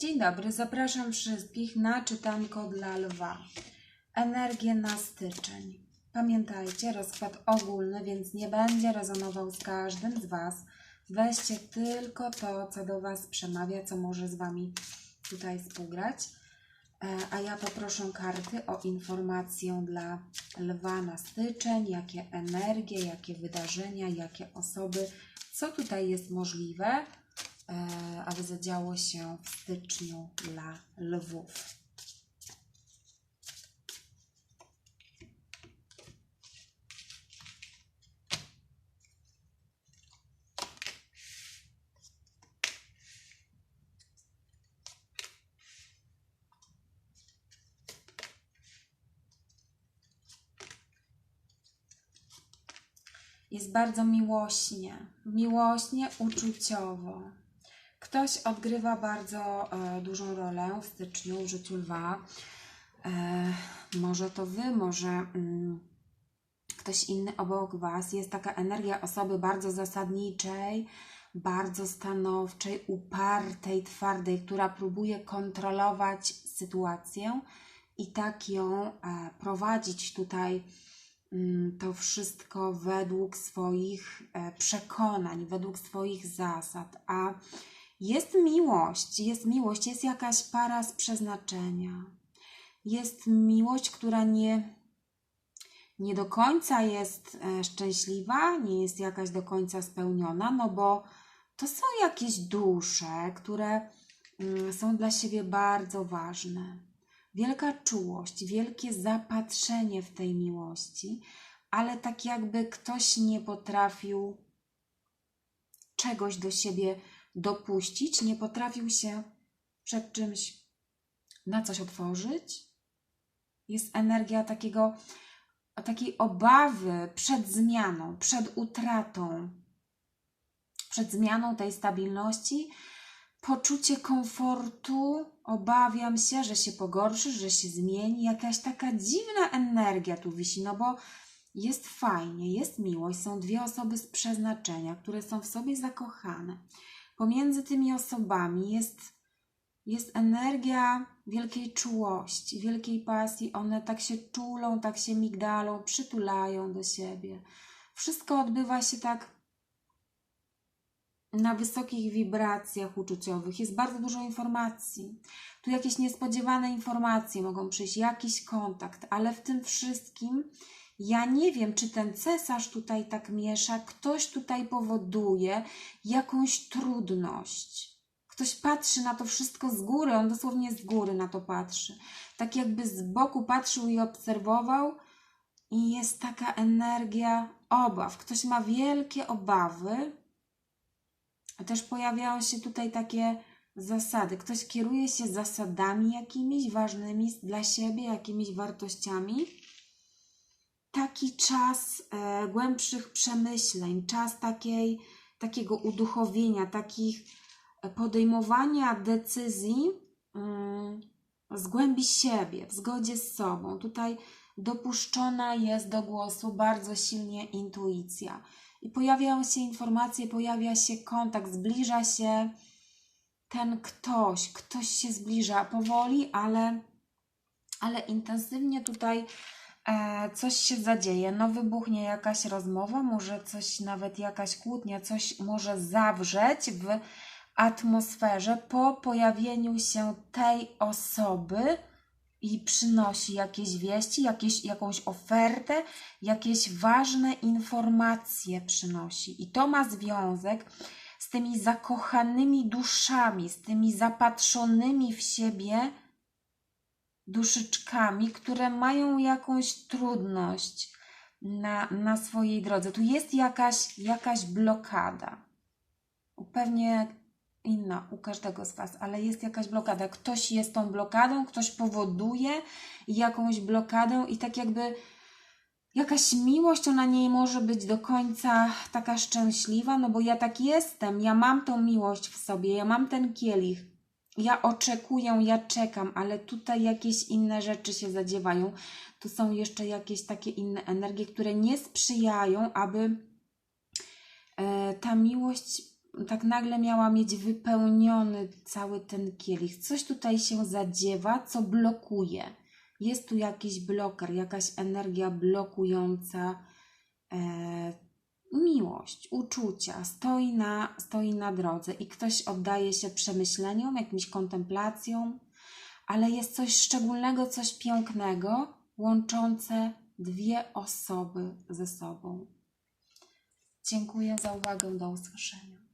Dzień dobry, zapraszam wszystkich na czytanko dla lwa. Energię na styczeń. Pamiętajcie, rozkład ogólny, więc nie będzie rezonował z każdym z Was. Weźcie tylko to, co do Was przemawia, co może z Wami tutaj współgrać. E, A ja poproszę karty o informację dla lwa na styczeń, jakie energie, jakie wydarzenia, jakie osoby, co tutaj jest możliwe, e, aby zadziało się w styczniu dla lwów. Jest bardzo miłośnie, miłośnie, uczuciowo. Ktoś odgrywa bardzo e, dużą rolę w styczniu w życiu lwa. E, może to wy, może mm, ktoś inny obok was. Jest taka energia osoby bardzo zasadniczej, bardzo stanowczej, upartej, twardej, która próbuje kontrolować sytuację i tak ją e, prowadzić tutaj mm, to wszystko według swoich e, przekonań, według swoich zasad. A jest miłość, jest miłość, jest jakaś para z przeznaczenia. Jest miłość, która nie, nie do końca jest e, szczęśliwa, nie jest jakaś do końca spełniona, no bo to są jakieś dusze, które mm, są dla siebie bardzo ważne. Wielka czułość, wielkie zapatrzenie w tej miłości, ale tak jakby ktoś nie potrafił czegoś do siebie dopuścić, nie potrafił się przed czymś na coś otworzyć. Jest energia takiego, takiej obawy przed zmianą, przed utratą, przed zmianą tej stabilności, poczucie komfortu, obawiam się, że się pogorszy, że się zmieni, jakaś taka dziwna energia tu wisi, no bo jest fajnie, jest miłość, są dwie osoby z przeznaczenia, które są w sobie zakochane. Pomiędzy tymi osobami jest, jest energia wielkiej czułości, wielkiej pasji. One tak się czulą, tak się migdalą, przytulają do siebie. Wszystko odbywa się tak na wysokich wibracjach uczuciowych. Jest bardzo dużo informacji. Tu jakieś niespodziewane informacje mogą przyjść, jakiś kontakt, ale w tym wszystkim ja nie wiem, czy ten cesarz tutaj tak miesza, ktoś tutaj powoduje jakąś trudność. Ktoś patrzy na to wszystko z góry, on dosłownie z góry na to patrzy. Tak jakby z boku patrzył i obserwował, i jest taka energia obaw. Ktoś ma wielkie obawy. Też pojawiają się tutaj takie zasady. Ktoś kieruje się zasadami jakimiś ważnymi dla siebie, jakimiś wartościami taki czas e, głębszych przemyśleń, czas takiej, takiego uduchowienia, takich podejmowania decyzji mm, z głębi siebie, w zgodzie z sobą. Tutaj dopuszczona jest do głosu bardzo silnie intuicja. I pojawiają się informacje, pojawia się kontakt, zbliża się ten ktoś, ktoś się zbliża powoli, ale, ale intensywnie tutaj e, coś się zadzieje, no wybuchnie jakaś rozmowa, może coś, nawet jakaś kłótnia, coś może zawrzeć w atmosferze po pojawieniu się tej osoby i przynosi jakieś wieści, jakieś, jakąś ofertę, jakieś ważne informacje przynosi. I to ma związek z tymi zakochanymi duszami, z tymi zapatrzonymi w siebie duszyczkami, które mają jakąś trudność na, na swojej drodze. Tu jest jakaś, jakaś blokada. Pewnie inna u każdego z Was, ale jest jakaś blokada. Ktoś jest tą blokadą, ktoś powoduje jakąś blokadę i tak jakby jakaś miłość, ona nie może być do końca taka szczęśliwa, no bo ja tak jestem, ja mam tą miłość w sobie, ja mam ten kielich, ja oczekuję, ja czekam, ale tutaj jakieś inne rzeczy się zadziewają. Tu są jeszcze jakieś takie inne energie, które nie sprzyjają, aby e, ta miłość tak nagle miała mieć wypełniony cały ten kielich. Coś tutaj się zadziewa, co blokuje. Jest tu jakiś bloker, jakaś energia blokująca e, miłość, uczucia, stoi na, stoi na drodze i ktoś oddaje się przemyśleniom, jakimś kontemplacjom, ale jest coś szczególnego, coś pięknego, łączące dwie osoby ze sobą. Dziękuję za uwagę. Do usłyszenia.